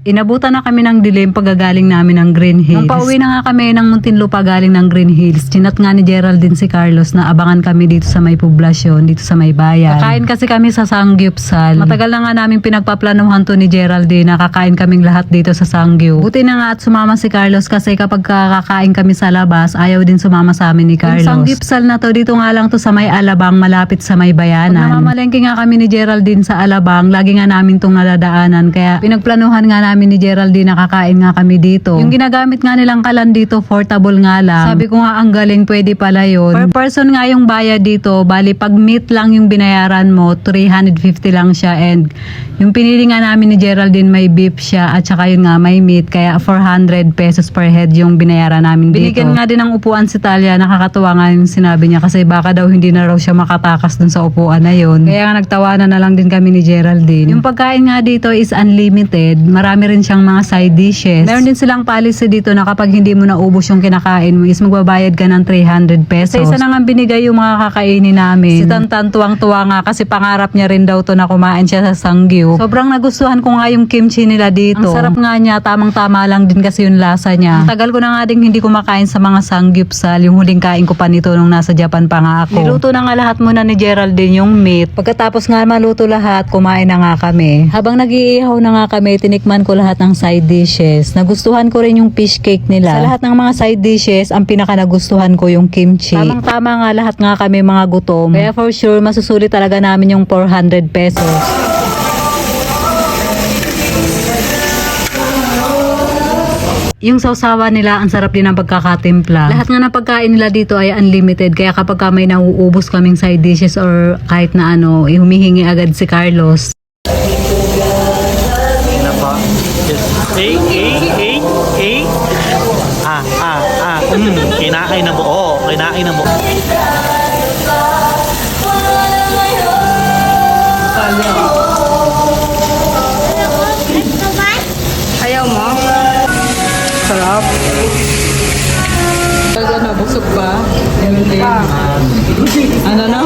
Inabutan na kami ng dilim pagagaling namin ng Green Hills. Nung pauwi na nga kami ng Muntinlupa galing ng Green Hills, chinat nga ni Geraldine si Carlos na abangan kami dito sa may poblasyon, dito sa may bayan. Kakain kasi kami sa Sangyupsal. Matagal na nga namin pinagpaplanuhan to ni Geraldine na kakain kaming lahat dito sa Sangyup. Buti na nga at sumama si Carlos kasi kapag kakain kami sa labas, ayaw din sumama sa amin ni Carlos. Yung Sangyupsal na to, dito nga lang to sa may Alabang, malapit sa may bayanan. Pag namamalengke nga kami ni Geraldine sa Alabang, lagi nga namin tong nadadaanan. Kaya pinagplanuhan nga namin ni Geraldine na kakain nga kami dito. Yung ginagamit nga nilang kalan dito, portable nga lang. Sabi ko nga ang galing, pwede pala yun. Per person nga yung bayad dito, bali pag meat lang yung binayaran mo, 350 lang siya and yung pinili nga namin ni Geraldine may beef siya at saka yun nga may meat kaya 400 pesos per head yung binayaran namin dito. Binigyan nga din ng upuan si Talia, nakakatuwa nga yung sinabi niya kasi baka daw hindi na raw siya makatakas dun sa upuan na yun. Kaya nga nagtawanan na lang din kami ni Geraldine. Yung pagkain nga dito is unlimited. Marami rin siyang mga side dishes. Meron din silang policy dito na kapag hindi mo naubos yung kinakain mo is magbabayad ka ng 300 pesos. Sa isa na nga binigay yung mga kakainin namin. Si Tantan tuwang-tuwa nga kasi pangarap niya rin daw to na kumain siya sa Sanggyu. Sobrang nagustuhan ko nga yung kimchi nila dito. Ang sarap nga niya, tamang-tama lang din kasi yung lasa niya. Tagal ko na nga din hindi kumakain sa mga Sangyupsal. Yung huling kain ko pa nito nung nasa Japan pa nga ako. Niluto na nga lahat muna ni Geraldine yung meat. Pagkatapos nga maluto lahat, kumain na nga kami. Habang nag-iihaw na nga kami, tinikman ko lahat ng side dishes. Nagustuhan ko rin yung fish cake nila. Sa lahat ng mga side dishes, ang pinaka nagustuhan ko yung kimchi. Tamang-tama nga lahat nga kami mga gutom. Kaya for sure, masusulit talaga namin yung 400 pesos. Yung sausawa nila, ang sarap din ng pagkakatimpla. Lahat nga ng pagkain nila dito ay unlimited. Kaya kapag ka may nauubos kaming side dishes or kahit na ano, humihingi agad si Carlos. A, A, A, A. Ah, ah, ah. Mm, kinain na buo. Kinain na buo. Ayaw mo? Sarap. Talaga na, busog pa. Ano na?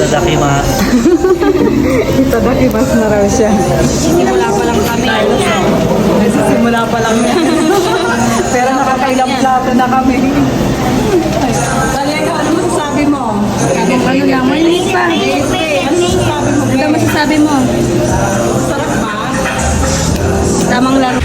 Tadakimasu. Tadakimas na raw siya. Simula pa lang kami. Simula pa lang yan. Pero nakakailang plato na kami. Talaga, ano masasabi mo? Ano lang, malinis pa. Ano masasabi mo? Sarap ba? Tamang laro.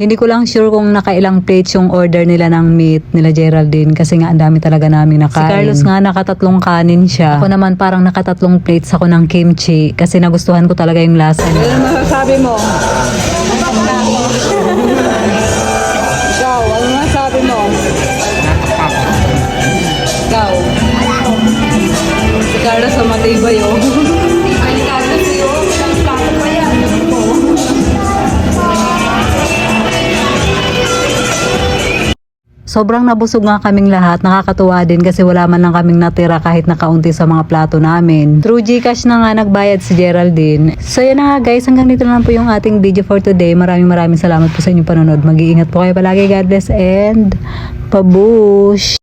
Hindi ko lang sure kung nakailang plates yung order nila ng meat nila Geraldine kasi nga ang dami talaga namin nakain. Si Carlos nga nakatatlong kanin siya. Ako naman parang nakatatlong plates ako ng kimchi kasi nagustuhan ko talaga yung lasa niya. Ano masasabi mo? Ikaw, ano masasabi mo? Ikaw. Si Carlos matibay oh. Sobrang nabusog nga kaming lahat. Nakakatuwa din kasi wala man lang kaming natira kahit nakaunti sa mga plato namin. Through Gcash na nga nagbayad si Geraldine. So yan na nga guys, hanggang dito na lang po yung ating video for today. Maraming maraming salamat po sa inyong panonood. Mag-iingat po kayo palagi. God bless and pabush!